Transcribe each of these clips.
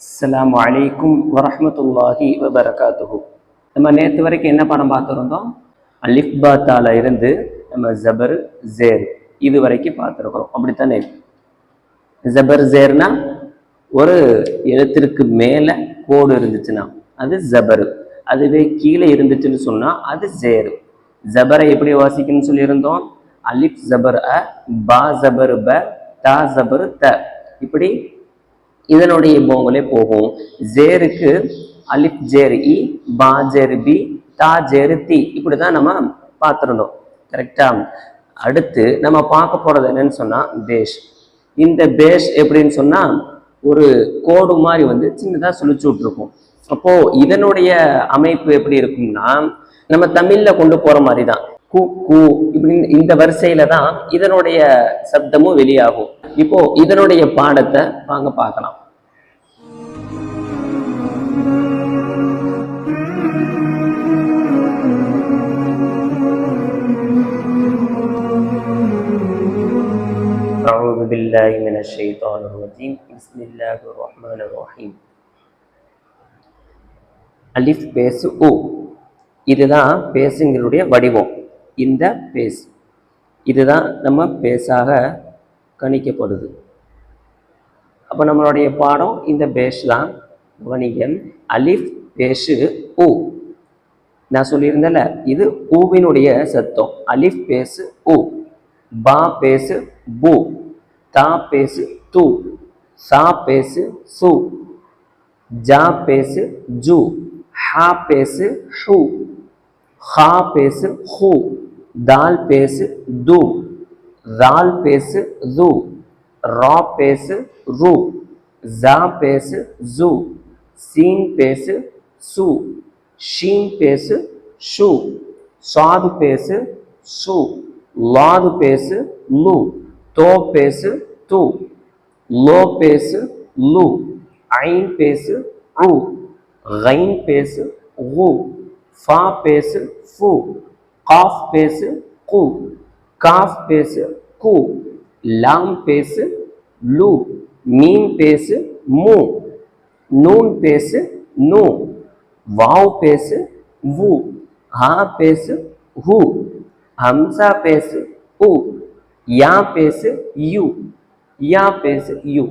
அஸ்லாம் வலைக்கும் வரமத்துல்லாஹி வபரகாத்துஹு. நம்ம நேற்று வரைக்கும் என்ன படம் பார்த்துருந்தோம்? அலிஃபாத்தால இருந்து நம்ம ஜபர் ஜேர் இது வரைக்கும் பார்த்துருக்குறோம். அப்படித்தானே? ஜபர் ஜேர்னா ஒரு எழுத்திற்கு மேலே கோடு இருந்துச்சுன்னா அது ஜபரு. அதுவே கீழே இருந்துச்சுன்னு சொன்னால் அது ஜேரு. ஜபரை எப்படி வாசிக்கணும்னு சொல்லியிருந்தோம்? அலிப் ஜபர் அ பா ஜபர் ப தா ஜபர் த. இப்படி இதனுடைய போங்களே போகும். ஜேருக்கு அலிப் ஜேர் இ பா ஜேர் பி தா ஜேரு தி. இப்படிதான் நம்ம பார்த்துருந்தோம். கரெக்டா? அடுத்து நம்ம பார்க்க போறது என்னன்னு சொன்னா பேஷ். இந்த பேஷ் எப்படின்னு சொன்னா ஒரு கோடு மாதிரி வந்து சின்னதா சுழிச்சு விட்டுருக்கும். அப்போ இதனுடைய அமைப்பு எப்படி இருக்கும்னா நம்ம தமிழ்ல கொண்டு போற மாதிரி தான் கு கு இப்படின்னு இந்த வரிசையில தான் இதனுடைய சப்தமும் வெளியாகும். இப்போ இதனுடைய பாடத்தை வாங்க பார்க்கலாம். من الشيطان الرجيم بسم الله الرحمن الرحيم அலிஃப் பேசு உ இதுதான் பேசுங்களுடைய வடிவம் இந்த பேஸ் இதுதான் நம்ம பேஸாக கணிக்கப்படுது அப்போ நம்மளுடைய பாடம் இந்த பேஸ் தான் கவனிக்க அலிஃப் பேசு உ நான் சொல்லியிருந்தேன்ல இது ஊவினுடைய சத்தம் அலிஃப் பேசு உ பா பேசு பு தா பேசு து சா பேசு சு ஜா பேசு ஜு ஹா பேசு ஹு ஹா பேசு ஹு தால் பேசு து ரால் பேசு து ரா பேசு ரு ஜா பேசு ஜு சீன் பேசு சு ஷீன் பேசு ஷு சாது பேசு சு லாது பேசு லு தோ பேசு தூ. லோ பேசு லு. ஐன் பேசு ரு கைன் பேசு ஊ ஃபா பேசு ஃபு. காஃப் பேசு கு. காஃப் பேசு கு. லாம் பேசு லு. மீன் பேசு மு. நூன் பேசு நூ. வாவ் பேசு வு. ஹா பேசு ஹு. ஹம்சா பேசு உ. யா பேசு யு. யா பேசு யு.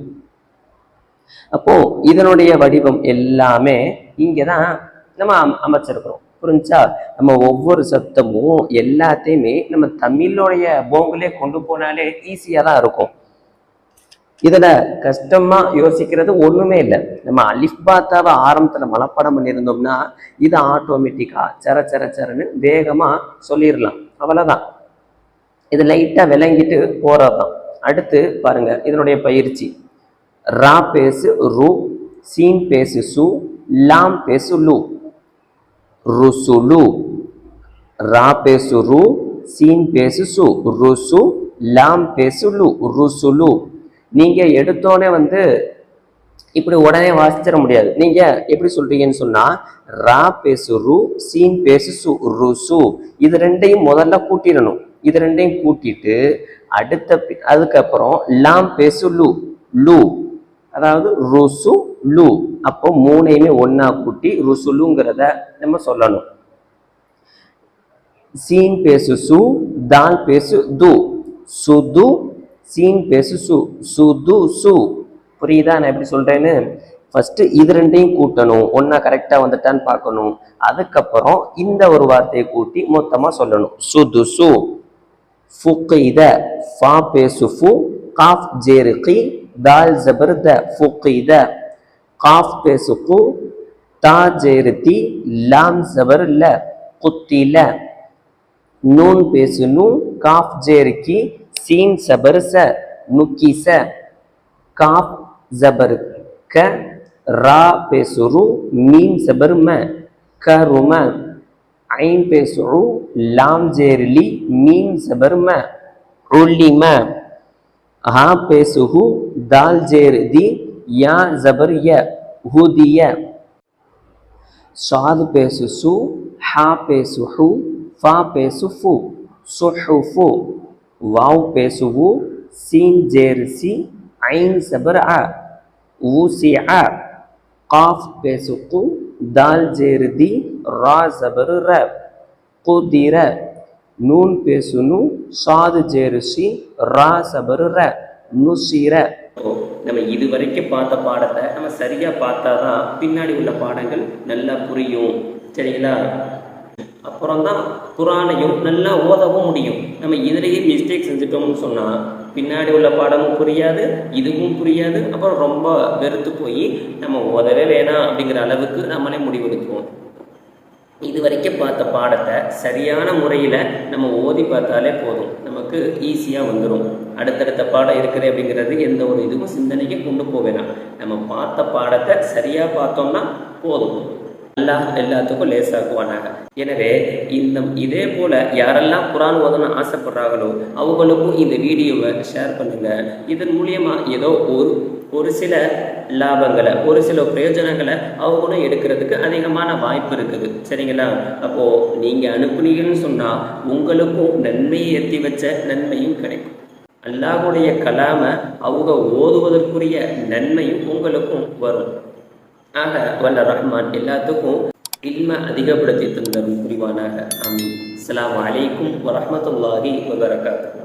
அப்போ இதனுடைய வடிவம் எல்லாமே இங்கே தான் நம்ம அம்- அமைச்சிருக்கிறோம். புரிஞ்சா? நம்ம ஒவ்வொரு சத்தமும் எல்லாத்தையுமே நம்ம தமிழோடைய போங்கிலே கொண்டு போனாலே ஈஸியாக தான் இருக்கும். இதில் கஷ்டமாக யோசிக்கிறது ஒன்றுமே இல்லை. நம்ம அலிஃபாத்தாவை பாத்தாவை ஆரம்பத்துல மனப்பாடம் பண்ணியிருந்தோம்னா இது ஆட்டோமேட்டிக்காக சர சர சரன்னு வேகமாக சொல்லிடலாம் அவ்வளோதான் இது லைட்டாக விளங்கிட்டு போறதுதான். அடுத்து பாருங்கள் இதனுடைய பயிற்சி. ரா பேசு ரு சீன் பேசு சு லாம் பேசு லு. ருசுலு ரா பேசு ரு சீன் பேசு சு ருசு லாம் பேசு லு ருசுலு நீங்கள் எடுத்தோடனே வந்து இப்படி உடனே வாசிச்சிட முடியாது. நீங்க எப்படி சொல்றீங்கன்னு சொன்னா ரா பேசு ரு சீன் பேசு சு ருசு. இது ரெண்டையும் முதல்ல கூட்டிடணும். இது ரெண்டையும் கூட்டிட்டு அடுத்த பி- அதுக்கப்புறம் லாம் பெசு லு லு. அதாவது ருசு லு. அப்போ மூணையுமே ஒன்னா கூட்டி ருசுலுங்கிறத நம்ம சொல்லணும். சீன் பேசு சு தால் பேசு து. சுது சீன் பேசு சு. சுது சு. புரியுதா? நான் எப்படி சொல்றேன்னு? ஃபஸ்ட்டு இது ரெண்டையும் கூட்டணும். ஒன்றா கரெக்டாக வந்துட்டான்னு பார்க்கணும். அதுக்கப்புறம் இந்த ஒரு வார்த்தையை கூட்டி மொத்தமாக சொல்லணும். சுது சு. ஃபுகைத ஃபா பேசுஃபு காஃப் ஜேரு தால் ஜபர் த ஃபுகைத. காஃப் பேசு தா ஜேருத்தி தி லாம் ஜபர் குத்தில. நூன் பேசு காஃப் ஜேரு சீன் சபர் ச நுக்கி காஃப் ஜபர் க ரா பேசு மீன் சபர்ம கரும. ம கரும ஐன் பேசு ரு லாம் ஜேர் லி மீன் சபர் ம உல்லிம ஹா பேசு ஹு தால் ஜேர் தி யா ஜபர் ய ஹுதிய சாது பேசு சு ஹா பேசு ஹு ஃபா பேசு ஃபு சுஹுஃபு வாவ் பேசு வு சீன் ஜேர் சி ஐன் சபர் அ ஊசி அ காஃப் பேசு கு தால் ஜேருதி ரா ஜபரு ர குதிர. நூன் பேசுனு சாது ஜேருசி ரா சபரு ர நுசிர. நம்ம இது வரைக்கும் பார்த்த பாடத்தை நம்ம சரியா பார்த்தாதான் பின்னாடி உள்ள பாடங்கள் நல்லா புரியும். சரிங்களா? அப்புறம் தான் குரானையும் நல்லா ஓதவும் முடியும். நம்ம இதுலேயே மிஸ்டேக் செஞ்சுட்டோம்னு சொன்னால் பின்னாடி உள்ள பாடமும் புரியாது இதுவும் புரியாது அப்புறம் ரொம்ப வெறுத்து போய் நம்ம ஓதவே வேணாம் அப்படிங்கிற அளவுக்கு நம்மளே முடிவெடுக்குவோம். இது வரைக்கும் பார்த்த பாடத்தை சரியான முறையில் நம்ம ஓதி பார்த்தாலே போதும். நமக்கு ஈஸியாக வந்துடும் அடுத்தடுத்த பாடம் இருக்குது அப்படிங்கிறது எந்த ஒரு இதுவும் சிந்தனைக்கு கொண்டு போக வேணாம். நம்ம பார்த்த பாடத்தை சரியாக பார்த்தோம்னா போதும். அல்லாஹ் எல்லாத்துக்கும் லேசாக்குவானாக. எனவே இந்த இதே போல யாரெல்லாம் குரான் ஓதணும் ஆசைப்படுறாங்களோ அவங்களுக்கும் இந்த வீடியோவை ஷேர் பண்ணுங்க. இதன் மூலியமா ஏதோ ஒரு ஒரு சில லாபங்களை ஒரு சில பிரயோஜனங்களை அவங்களும் எடுக்கிறதுக்கு அதிகமான வாய்ப்பு இருக்குது. சரிங்களா? அப்போ நீங்க அனுப்புனீங்கன்னு சொன்னா உங்களுக்கும் நன்மையை எத்தி வச்ச நன்மையும் கிடைக்கும். அல்லாஹுடைய கலாமை அவங்க ஓதுவதற்குரிய நன்மையும் உங்களுக்கும் வரும். ஆக வல்ல ரஹ்மான் எல்லாத்துக்கும் இல்ம அதிகப்படுத்தி தந்தரும் புரிவானாக. அமீன் அஸ்ஸலாமு வலைக்கும் வரமத்துல்லாஹி வபரகாத்துஹு